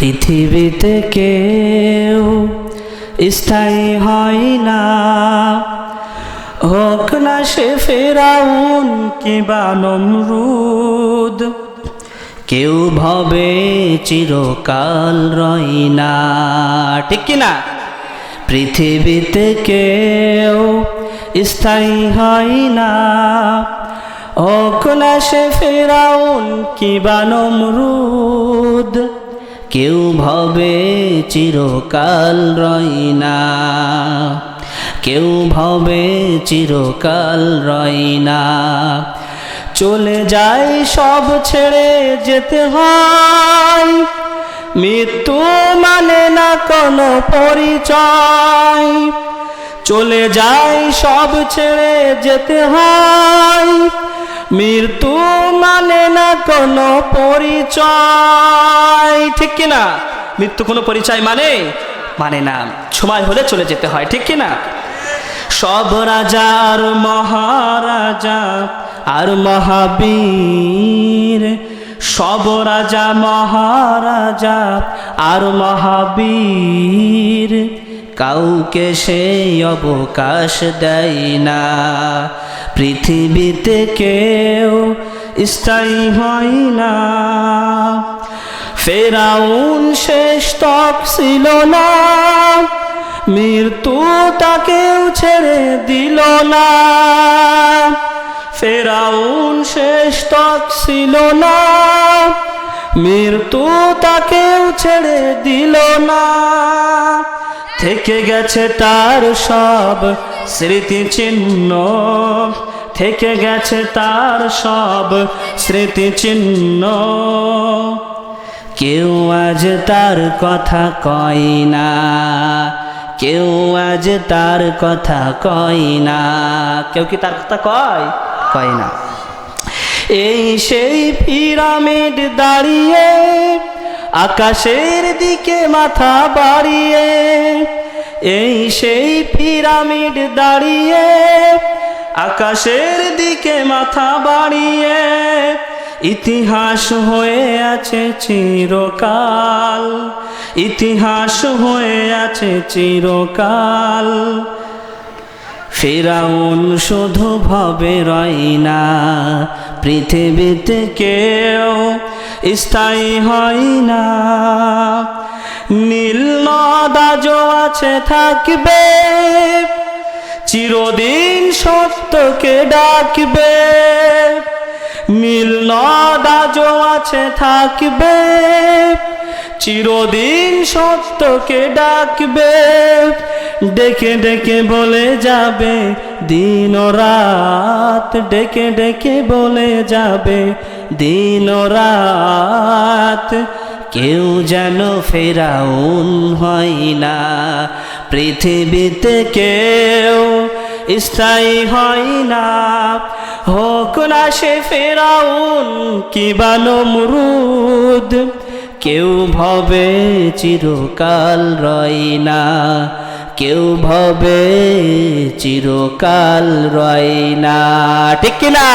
পৃথিবীতে কেউ স্থায়ী হয় না। হোক না সে ফেরাউন কিবা নমরুদ, কেউ ভবে চিরকাল রই না। ঠিক কিনা? পৃথিবীতে কেউ স্থায়ী হয় না। হোক না সে ফেরাউন কিবা নমরুদ কেউ ভবে চিরকাল রই না। কেউ ভবে চিরকাল রই না। চলে যায় সব ছেড়ে যেতে হয়। মৃত্যু মানে না কোনো পরিচয়। চলে যায় সব ছেড়ে যেতে হয়। মৃত্যু মানে না কোনো পরিচয়। ঠিক কিনা? মৃত্যু কোনো পরিচয় মানে? মানে না। সময় হলে চলে যেতে হয়, ঠিক কিনা? সব রাজার মহারাজা আর মহাবীর। সব রাজা, মহারাজা আর মহাবীর। কাউকে সেই অবকাশ দেয় না। পৃথিবীতে কেউ স্থায়ী হয় না। ফেরাউন শেষ তক ছিল না। মৃত্যু তাকেও ছেড়ে দিল না। ফেরাউন শেষ তক ছিল না। মৃত্যু তাকেও ছেড়ে দিল না। থেকে গেছে তার সব স্মৃতি চিহ্ন থেকে গেছে তার সব স্মৃতি চিহ্ন কেউ আজ তার কথা কয় না, কেউ আজ তার কথা কয় না। কেউ কি তার কথা কয়? কয় না। এই সেই পিরামিড দাঁড়িয়ে, আকাশের দিকে মাথা বাড়িয়ে, এই সেই পিরামিড দাঁড়িয়ে আকাশের দিকে মাথা বাড়িয়ে ইতিহাস হয়ে আছে চিরকাল, ইতিহাস হয়ে আছে চিরকাল। ফেরাউন শুধু ভবে রয় না, পৃথিবীতে কেউ স্থায়ী হয় না। নীল নদাজ আছে থাকবে চিরদিন সত্যকে ডাকবে। নীল নদাজ আছে, থাকবে। চিরদিন সত্যকে ডাকবে। ডেকে ডেকে বলে যাবে, দিন রাত ডেকে ডেকে বলে যাবে, দিন রাত কেউ যেন ফেরাউন হয় না। পৃথিবীতে কেউ স্থায়ী হয় না। হোক না সে ফেরাউন কিবা মুরুদ কেউ ভবে চিরকাল রয় না। কেউ ভবে চিরকাল রয় না। ঠিক কিনা?